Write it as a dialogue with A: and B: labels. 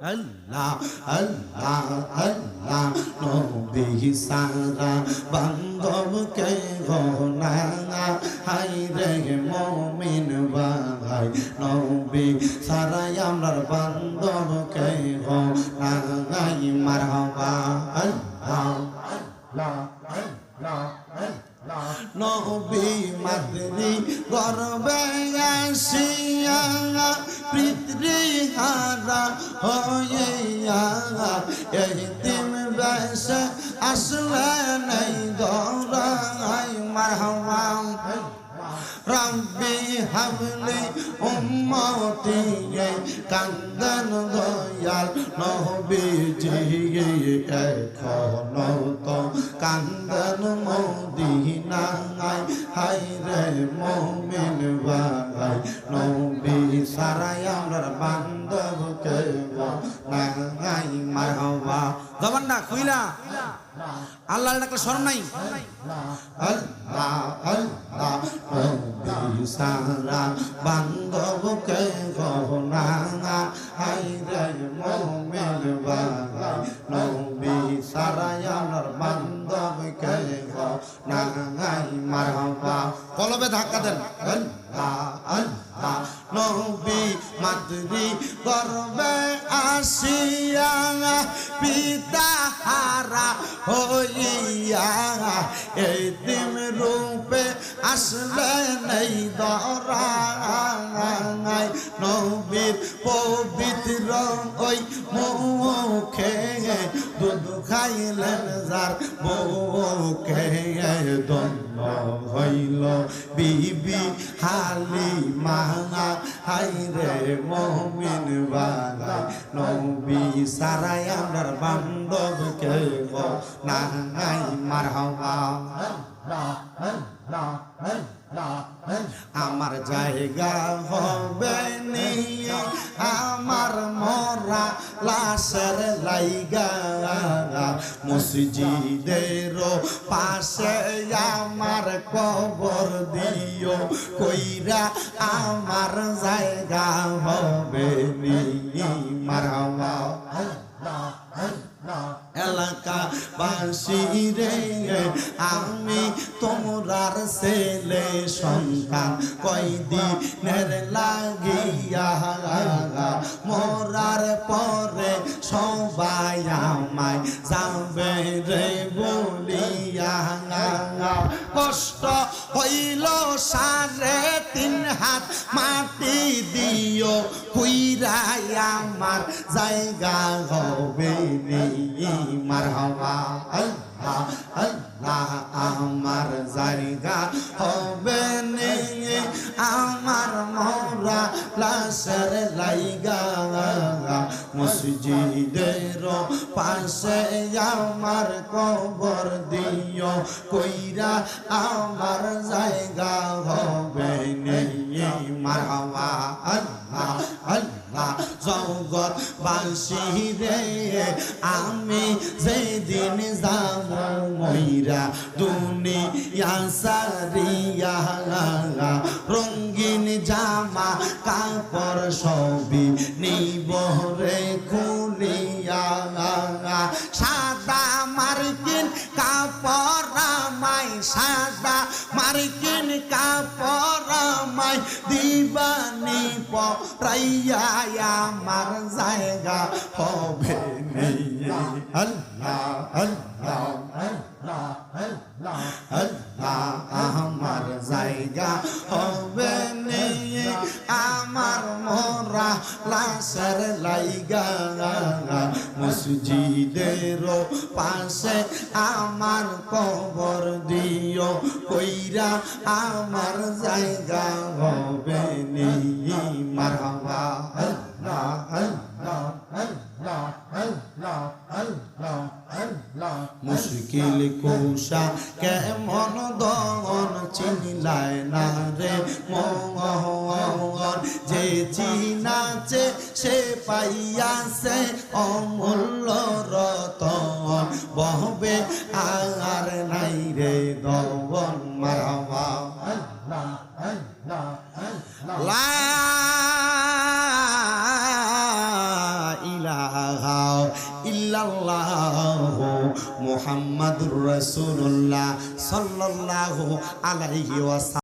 A: আল্লাহ আল্লাহ আল্লাহ, নবী সারা বান্ধবকে গোনা হাই রে মমিন ভাই নবী সারা আমরার বান্ধবকে গোনা গাই মারহাবা আল্লাহ আল্লাহ আল্লাহ। নবী মাতৃ গর্বে আসিয়া পিতৃহারা হইয়া এই দিন বেশে আসলে নেই দৌড়াই মারহাম রব্বি হাবলি উম্মতি কান্দন দয়াল নবীজি এখনও তো কান্দন মদিনায়। হাই রে মমিন ভাই, নবী সারাই আমরা বান্ধবকে নাই মারহাবা জবান না কইলা আল্লাহ ডাকলে শরম নাই। আল্লাহ আল্লাহ নবী সারা বান্ধবকে নবী মাদরি গর্বে আসিয়া পিতা হারা হইয়া এই দিন রূপে আসলে নেই দরাই নবীর পবিত্র ওই মুখে দুধ খাইলেন যার মুখে দন্য হইল বিবি হালি মানা হাই রে মমিন বালা নবী সারাই আমার বান্ধবকে নাই মার হওয়া আমার জায়গা হবে লাশের লাইগা, মসজিদের পাশে আমার কবর দিও, কইরা আমার জায়গা হবে মারাওয়া এলাকা বাসি রে, আমি তোমরার ছেলে সন্তান, কয়দিনের লাগিয়া পরে সবাই আমায় যাবে রে বলিয়া। কষ্ট হইল সারে তিন হাত মাটি দিও, কুইরাই আমার জায়গা হবে মার হওয়া। আল্লাহ আমার জায়গা হবে আমার মোরা লাশের লাইগা। মসজিদের পাশে আমার কবর দিও। কইরা আমার জায়গা হবে নেই মার আল্লাহ আল্লাহ জগৎ বাসি রে আমি যেদিন যাব মইরা দুনিয়া সারিয়া রঙ্গিন জামা কাপড় সবই সাদা মার্কিন কাপড় আমায় দিবানি পরাইয়া আমার জায়গা হবে নেই আল্লাহ আল্লাহ আল্লাহ আমার জায়গা হবে নেই আমার মোরা লাইগা। মসজিদের পাশে আমার কবর দিও, কইরা আমার জায়গা হবে নেই মারহাবা, আল্লাহ আল্লাহ আল্লাহ আল্লাহ আল্লাহ আল্লাহ। মুশকিল কুশা কেমন দন চিনলায় না। রে মঙ্গন যে চিনাছে সে পাইয়াছে অমূল্য রতন। বহবে আর নাই রে দবন মারাবা লা ইলাহা ইল্লাল্লাহু আলাইহি ওয়াসাল্লাম।